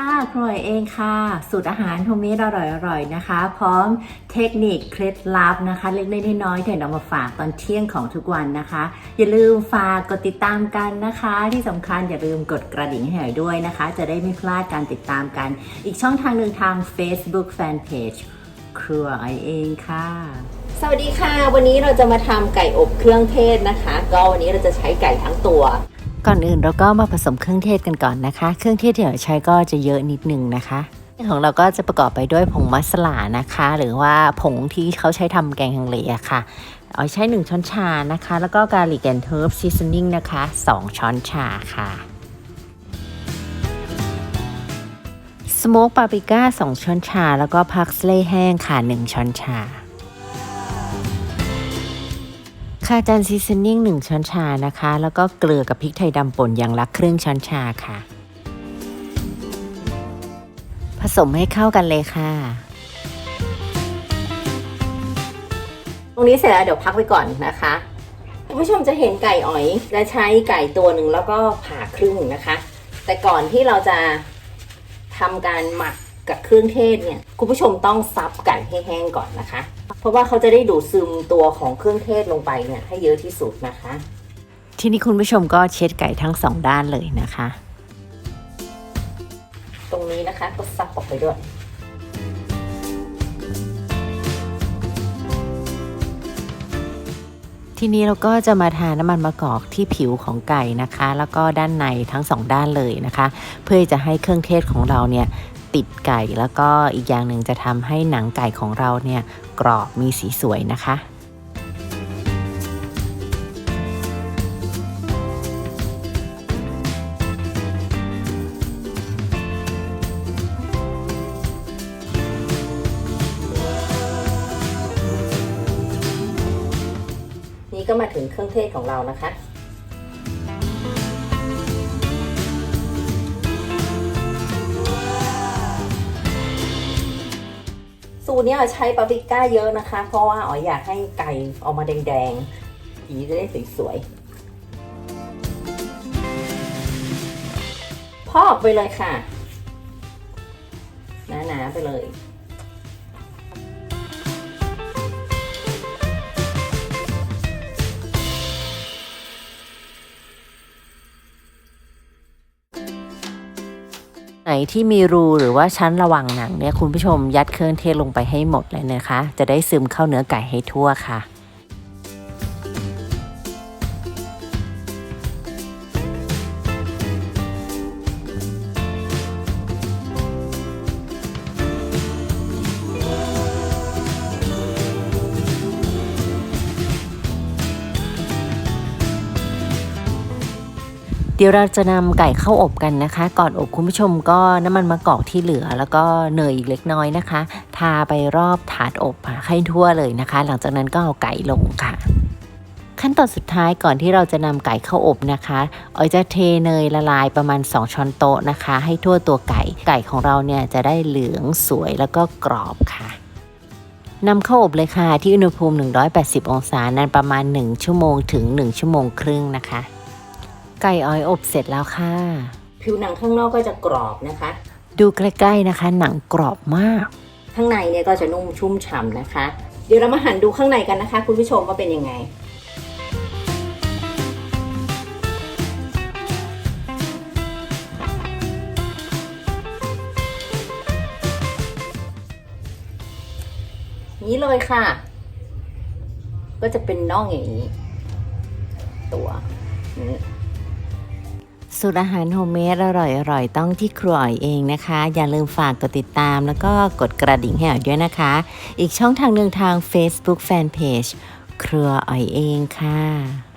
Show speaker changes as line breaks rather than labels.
ค่ะครัวเองค่ะ สูตรอาหารโฮมเมดอร่อยๆนะคะ พร้อมเทคนิคเคล็ดลับนะคะ เล็กๆน้อยๆที่นำมาฝากตอนเที่ยงของทุกวันนะคะ อย่าลืมฝากกดติดตามกันนะคะ ที่สำคัญอย่าลืมกดกระดิ่งให้หน่อยด้วยนะคะ จะได้ไม่พลาดการติดตามกัน อีกช่องทางหนึ่งทาง Facebook Fanpage ครัวไอเองค่ะ
สวัสดีค่ะ วันนี้เราจะมาทำไก่อบเครื่องเทศนะคะ ก็วันนี้เราจะใช้ไก่ทั้งตัว
ก่อนอื่นเราก็มาผสมเครื่องเทศกันก่อนนะคะ เครื่องเทศที่เราใช้ก็จะเยอะนิดนึงนะคะของเราก็จะประกอบไปด้วยผงมัสลานะคะ หรือว่าผงที่เขาใช้ทำแกงฮังเลอะค่ะเอาใช้ 1 ช้อนชานะคะ แล้วก็กาลิกแอนเทิร์บซีซันนิ่งนะคะ 2 ช้อนชาค่ะสโมกปาปริก้า 2 ช้อนชา แล้วก็พักสเลย์แห้งค่ะ 1 ช้อนชา คาจานซีซันนิ่ง1ช้อนชานะคะ แล้วก็เกลือกับพริกไทยดำป่นอย่างละครึ่งช้อนชาค่ะ ผสมให้เข้ากันเลยค่ะ
ตรงนี้เสร็จแล้วเดี๋ยวพักไว้ก่อนนะคะคุณผู้ชมจะเห็นไก่อ๋อยและใช้ไก่ตัวหนึ่งแล้วก็ผ่าครึ่งนะคะ แต่ก่อนที่เราจะทำการหมัก กับเครื่องเทศเนี่ยคุณผู้ชมต้องซับไก่ให้แห้งก่อนนะคะ เพราะว่าเขาจะได้ดูดซึมตัวของเครื่องเทศลงไปเนี่ยให้เยอะที่สุดนะคะ
ที่นี้คุณผู้ชมก็เช็ดไก่ทั้งสองด้านเลยนะคะ
ตรงนี้นะคะก็ซับออกไปด้วย
ทีนี้เราก็จะมาทาน้ำมันมะกอกที่ผิวของไก่นะคะ แล้วก็ด้านในทั้งสองด้านเลยนะคะ เพื่อจะให้เครื่องเทศของเราเนี่ย ติดไก่ แล้วก็อีกอย่างหนึ่งจะทำให้หนังไก่ของเราเนี่ยกรอบมีสีสวยนะคะ
นี่ก็มาถึงเครื่องเทศของเรานะคะ ตรเนี้ยใช้ปาปริก้าเยอะนะคะ เพราะว่าอ๋ออยากให้ไก่ออกมาแดงๆสีจะได้สวยๆพอกไปเลยค่ะหนาๆไปเลย
ไหนที่มีรูหรือว่าชั้นระหว่างหนังเนี่ยคุณผู้ชมยัดเครื่องเทศลงไปให้หมดเลยนะคะ จะได้ซึมเข้าเนื้อไก่ให้ทั่วค่ะ เดี๋ยวเราจะนำไก่เข้าอบกันนะคะ ก่อนอบคุณผู้ชมก็น้ำมันมะกอกที่เหลือ แล้วก็เนยอีกเล็กน้อยนะคะ ทาไปรอบถาดอบค่ะให้ทั่วเลยนะคะ หลังจากนั้นก็เอาไก่ลงค่ะ ขั้นตอนสุดท้ายก่อนที่เราจะนำไก่เข้าอบนะคะออยจะเทเนยละลายประมาณ 2 ช้อนโต๊ะนะคะ ให้ทั่วตัวไก่ ไก่ของเราเนี่ยจะได้เหลืองสวยแล้วก็กรอบค่ะนำเข้าอบเลยค่ะ ที่อุณหภูมิ 180 องศานานประมาณ 1 ชั่วโมงถึง 1 ชั่วโมงครึ่งนะคะ ไก่ออยอบเสร็จแล้วค่ะ
ผิวหนังข้างนอกก็จะกรอบนะคะ
ดูใกล้ๆนะคะ หนังกรอบมาก
ข้างในเนี่ยก็จะนุ่มชุ่มฉ่ำนะคะ เดี๋ยวเรามาหั่นดูข้างในกันนะคะ คุณผู้ชมว่าเป็นยังไงนี้เลยค่ะ ก็จะเป็นน่องอย่างนี้ ตัวนี้
สูตรอาหารโฮมเมดอร่อยๆต้องที่ครัวอ๋อยเองนะคะ อย่าลืมฝากกดติดตามแล้วก็กดกระดิ่งให้อ๋อยด้วยนะคะ อีกช่องทางหนึ่งทาง Facebook Fanpage ครัวอ๋อยเองค่ะ